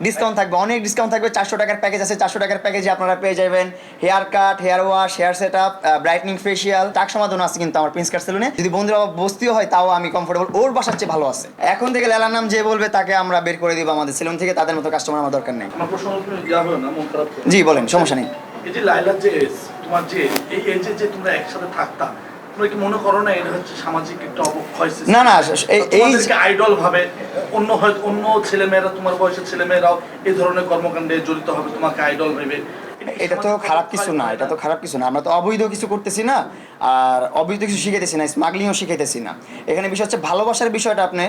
Discount থাকবে অনেক discount থাকবে চারশো টাকার প্যাকেজ আছে চারশো টাকার প্যাকেজে আপনারা পেয়ে যাবেন। Hair cut hair wash hair set up brightening facial টাক সমাধান আছে কিন্তু আমার প্রিন্স কাট সেলুনে যদি বন্ধুরা বস্তিও হয় তাও আমি কমফোর্টেবল ওর বাসার চেয়ে ভালো আছে। এখন থেকে লেলার নাম যে বলবে তাকে আমরা বের করে দিব আমাদের সেলুন থেকে তাদের মতো কাস্টমার আমার দরকার নেই। করো। জি বলেন সমস্যা নেই। এই যে লাইলার যে এজ তোমার যে এই এজে যে তোমরা একসাথে থাকতা কি মনে করো না এটা হচ্ছে সামাজিক একটা অবক্ষয়? না না এই- এই আইডল ভাবে অন্য হয়তো অন্য ছেলেমেয়েরা তোমার বয়সের ছেলেমেয়েরাও এই ধরনের কর্মকাণ্ডে জড়িত হবে তোমাকে আইডল ভেবে এটা তো খারাপ কিছু না এটা তো খারাপ কিছু না। আমরা তো অবৈধ কিছু করতেছি না আর অবৈধ কিছু শিখাইতেছি না স্মাগলিংও শিখাইতেছি না। এখানে বিষয় হচ্ছে ভালোবাসার বিষয়টা আপনি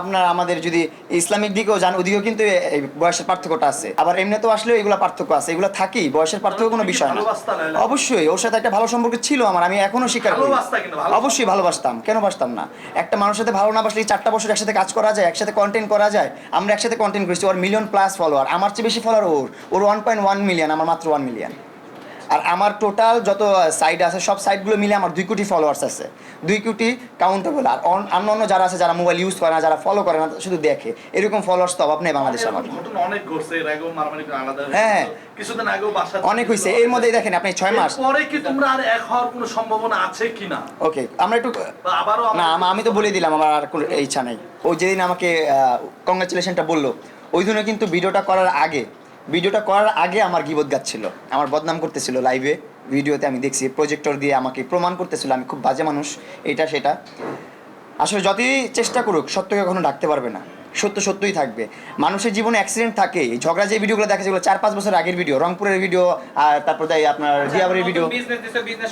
আপনার আমাদের যদি ইসলামিক দিকেও যান ওদিকেও কিন্তু এই বয়সের পার্থক্যটা আছে। আবার এমনিতেও আসলেও এগুলো পার্থক্য আছে এগুলো থাকেই বয়সের পার্থক্য কোনো বিষয় না। অবশ্যই ওর সাথে একটা ভালো সম্পর্ক ছিল আমার আমি এখনও স্বীকার করি। অবশ্যই ভালোবাসতাম কেন বাসতাম না? একটা মানুষের সাথে ভালো না বাসলে চারটা বছর একসাথে কাজ করা যায় একসাথে কন্টেন্ট করা যায় আমরা একসাথে কন্টেন্ট করেছি ওর মিলিয়ন প্লাস ফলোয়ার আমার চেয়ে বেশি ফলোয়ার ওর ওর ওয়ান পয়েন্ট ওয়ান মিলিয়ন আমার মাত্র ওয়ান মিলিয়ন আর আমার টোটাল যত সাইট আছে সব সাইটগুলো মিলে আমার দুই কোটি ফলোয়ার্স আছে। দুই কোটি কাউন্টেবল আর অন্য অন্য যারা আছে যারা মোবাইল ইউজ করে না যারা ফলো করে না শুধু দেখে। এরকম ফলোয়ার্স তো অভাব নেই বাংলাদেশে আমার অনেক ঘটছে এর আগেও মারামারি আলাদা হয়েছে। হ্যাঁ। কিছুদিন আগেও বাসা অনেক হয়েছে এর মধ্যেই দেখেন আপনি ছয় মাস। পরে কি তোমরা আর এক হওয়ার কোনো সম্ভাবনা আছে কিনা? ওকে আমরা একটু আবারও না আমি তো বলে দিলাম আমার আর কোনো ইচ্ছা নেই। ও যেদিন আমাকে কংগ্রাচুলেশনটা বলল ওই দিনে কিন্তু ভিডিওটা করার আগে ভিডিওটা করার আগে আমার গিবত গাচ্ছিল আমার বদনাম করতেছিল লাইভে ভিডিওতে আমি দেখছি প্রজেক্টর দিয়ে আমাকে প্রমাণ করতেছিল আমি খুব বাজে মানুষ এটা সেটা। আসলে যতই চেষ্টা করুক সত্যকে কখনো ডাকতে পারবে না। সত্য সত্যই থাকবে। মানুষের জীবনে অ্যাক্সিডেন্ট থাকে ঝগড়া যে ভিডিওগুলো দেখা যেগুলো চার পাঁচ বছর আগের ভিডিও রংপুরের ভিডিও আর তারপর আপনার দিয়াবাড়ির ভিডিও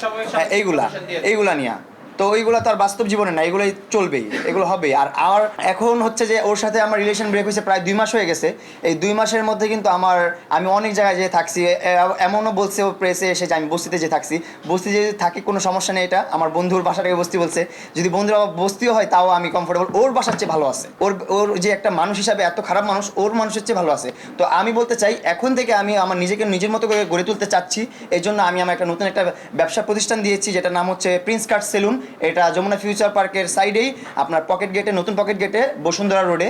সবাই হ্যাঁ এইগুলা এইগুলা নিয়ে। তো ওইগুলো তো আর বাস্তব জীবনে না, এগুলোই চলবেই, এগুলো হবে আর আর এখন হচ্ছে যে ওর সাথে আমার রিলেশন ব্রেক হয়েছে প্রায় দুই মাস হয়ে গেছে। এই দুই মাসের মধ্যে কিন্তু আমার, আমি অনেক জায়গায় যেয়ে থাকছি এমনও বলছে ও প্রেসে এসে যে আমি বস্তিতে যে থাকছি। বস্তি যে থাকে কোনো সমস্যা নেই এটা, আমার বন্ধুর বাসাটাকে বস্তি বলছে, যদি বন্ধুরা বস্তিও হয় তাও আমি কমফোর্টেবল ওর বাসার চেয়ে ভালো আছে। ওর ওর যে একটা মানুষ হিসাবে এত খারাপ মানুষ, ওর মানুষের চেয়ে ভালো আছে। তো আমি বলতে চাই, এখন থেকে আমি আমার নিজেকে নিজের মতো করে গড়ে তুলতে চাচ্ছি এই জন্য আমি আমার একটা নতুন একটা ব্যবসা প্রতিষ্ঠান দিয়েছি, যেটার নাম হচ্ছে প্রিন্স কার্ড সেলুন এটা যমুনা ফিউচার পার্কের সাইডেই, আপনার পকেট গেটে, নতুন পকেট গেটে, বসুন্ধরা রোডে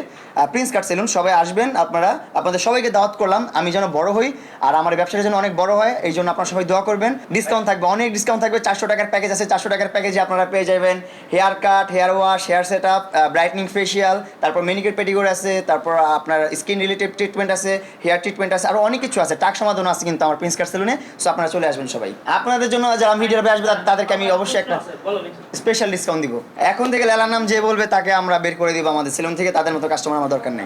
প্রিন্স কাট সেলুন, সবাই আসবেন, আপনারা, আপনাদের সবাইকে দাওয়াত করলাম, আমি যেন বড় হই, আর আমার ব্যবসাটা যেন অনেক বড় হয়, এই জন্য আপনারা সবাই দোয়া করবেন। ডিসকাউন্ট থাকবে, অনেক ডিসকাউন্ট থাকবে, চারশো টাকার প্যাকেজ আছে, চারশো টাকার প্যাকেজে আপনারা পেয়ে যাবেন। Hair cut hair wash hair set up brightening facial তারপর মেনিকের পেডিগোর আছে, তারপর আপনার স্কিন রিলেটেড ট্রিটমেন্ট আছে হেয়ার ট্রিটমেন্ট আছে আরও অনেক কিছু আছে, টাক সমাধান আছে কিন্তু আমার প্রিন্স কাট সেলুনে সো আপনারা চলে আসবেন সবাই। আপনাদের জন্য যারা ভিডিওতে আসবে তাদেরকে আমি অবশ্যই একটা স্পেশাল ডিসকাউন্ট দিব। এখন থেকে লেলার নাম যে বলবে তাকে আমরা বের করে দিব আমাদের সেলুন থেকে, তাদের মতো কাস্টমার আমার দরকার নেই।